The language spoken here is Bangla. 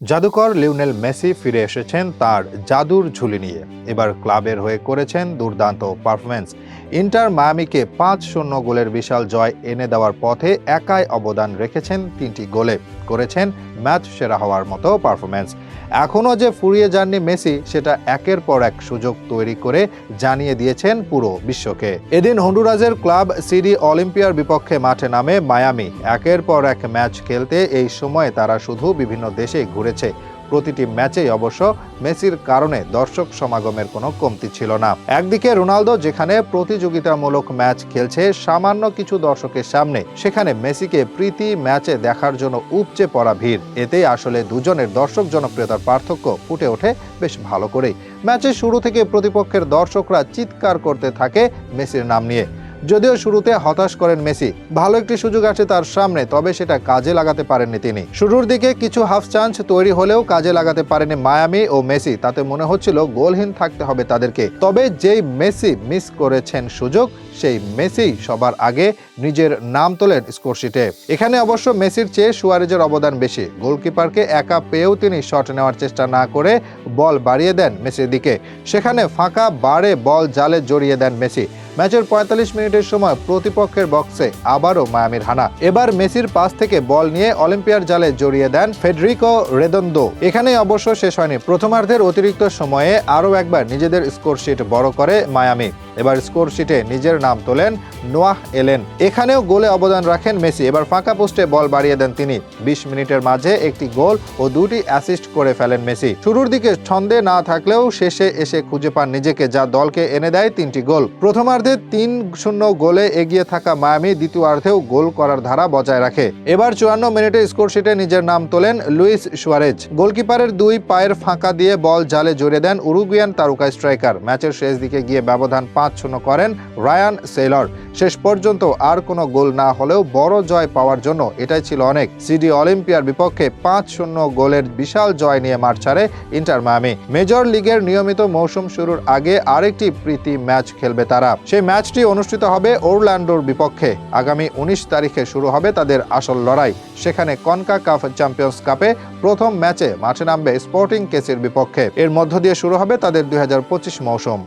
জাদুকর লিওনেল মেসি ফিরে এসেছেন তার জাদুর ঝুলি নিয়ে। এবার ক্লাবের হয়ে করেছেন দুর্দান্ত পারফরমেন্স ইন্টার মায়ামিকে পাঁচ শূন্য গোলের বিশাল জয় এনে দেওয়ার পথে একাই অবদান রেখেছেন তিনটি গোলে করেছেন ম্যাচ সেরা হওয়ার মতো পারফরমেন্স এখনও যে ফুরিয়ে যাননি মেসি, সেটা একের পর এক সুযোগ তৈরি করে জানিয়ে দিয়েছেন পুরো বিশ্বকে। এদিন হন্ডুরাজের ক্লাব সিডি অলিম্পিয়ার বিপক্ষে মাঠে নামে মায়ামি। একের পর এক ম্যাচ খেলতে এই সময়ে তারা শুধু বিভিন্ন দেশে ঘুরেছে প্রতিটি ম্যাচেই অবশ্য মেসির কারণে দর্শক সমাগমের কোনো কমতি ছিল না। একদিকে রোনালদো যেখানে প্রতিযোগিতামূলক ম্যাচ খেলছে, সামান্য কিছু দর্শকের সামনে, সেখানে মেসিকে প্রীতি ম্যাচে দেখার জন্য উপচে পড়া ভিড়। এতেই আসলে দুজনের দর্শক জনপ্রিয়তার পার্থক্য ফুটে ওঠে বেশ ভালো করেই। ম্যাচের শুরু থেকে প্রতিপক্ষের দর্শকরা চিৎকার করতে থাকে মেসির নাম নিয়ে। যদিও শুরুতে হতাশ করেন মেসি। ভালো একটি সুযোগ আছে তার সামনে, তবে সেটা কাজে লাগাতে পারেননি তিনি। শুরুর দিকে কিছু হাফ চান্স তৈরি হলেও কাজে লাগাতে পারেনি মায়ামি ও মেসি। তাতে মনে হচ্ছিল গোলহীন থাকতে হবে তাদেরকে। তবে যেই মেসি মিস করেছেন সুযোগ, সেই মেসি সবার আগে নিজের নাম তোলেন স্কোরশিটে এখানে অবশ্য মেসির চেয়ে সুয়ারেজের অবদান বেশি। গোলকিপারকে একা পেয়েও তিনি শট নেওয়ার চেষ্টা না করে বল বাড়িয়ে দেন মেসির দিকে। সেখানে ফাঁকা বাড়ে বল জালে জড়িয়ে দেন মেসি। ম্যাচের পঁয়তাল্লিশ মিনিটের সময় প্রতিপক্ষের বক্সে আবারও মায়ামির হানা এবার মেসির পাস থেকে বল নিয়ে অলিম্পিয়ার জালে জড়িয়ে দেন ফেডরিকো রেদন্দো এখানেই অবশ্য শেষ হয়নি। প্রথমার্ধের অতিরিক্ত সময়ে আরও একবার নিজেদের স্কোরশিট বড় করে মায়ামি। এবার স্কোরশিটে নিজের নাম তোলেন নোয়াহ এলেন। এখানেও গোলে অবদান রাখেন মেসি। এবার ফাঁকা পোস্টে বল বাড়িয়ে দেন তিনি। বিশ মিনিটের মাঝে একটি গোল ও দুটি অ্যাসিস্ট করে ফেলেন মেসি। শুরুর দিকে ছন্দে না থাকলেও শেষে এসে খুঁজে পান নিজেকে, যা দলকে এনে দেয় তিনটি গোল। প্রথমার্ধে তিন শূন্য গোলে এগিয়ে থাকা মায়ামি দ্বিতীয়ার্ধেও গোল করার ধারা বজায় রাখে। এবার চুয়ান্ন মিনিটে স্কোরশিটে নিজের নাম তোলেন লুইস সুয়ারেজ। গোলকিপারের দুই পায়ের ফাঁকা দিয়ে বল জালে জড়িয়ে দেন উরুগুয়ান তারকা স্ট্রাইকার। ম্যাচের শেষ দিকে গিয়ে ব্যবধান পাঁচ শূন্য করেন রায়ান সেলর শেষ পর্যন্ত আর কোনো গোল না হলেও বড় জয় পাওয়ার জন্য এটাই ছিল অনেক। সিডি অলিম্পিয়ার বিপক্ষে পাঁচ শূন্য গোলের বিশাল জয় নিয়ে মাঠ ছাড়ে ইন্টার মায়ামি। মেজর লিগের নিয়মিত মৌসুম শুরুর আগে আরেকটি প্রীতি ম্যাচ খেলবে তারা। সেই ম্যাচটি অনুষ্ঠিত হবে ওরল্যান্ডোর বিপক্ষে। আগামী উনিশ তারিখে শুরু হবে তাদের আসল লড়াই। সেখানে কনকা কাপ চ্যাম্পিয়ন্স কাপে প্রথম ম্যাচে মাঠে নামবে স্পোর্টিং কেসের বিপক্ষে। এর মধ্য দিয়ে শুরু হবে তাদের দুই হাজার পঁচিশ মৌসুম।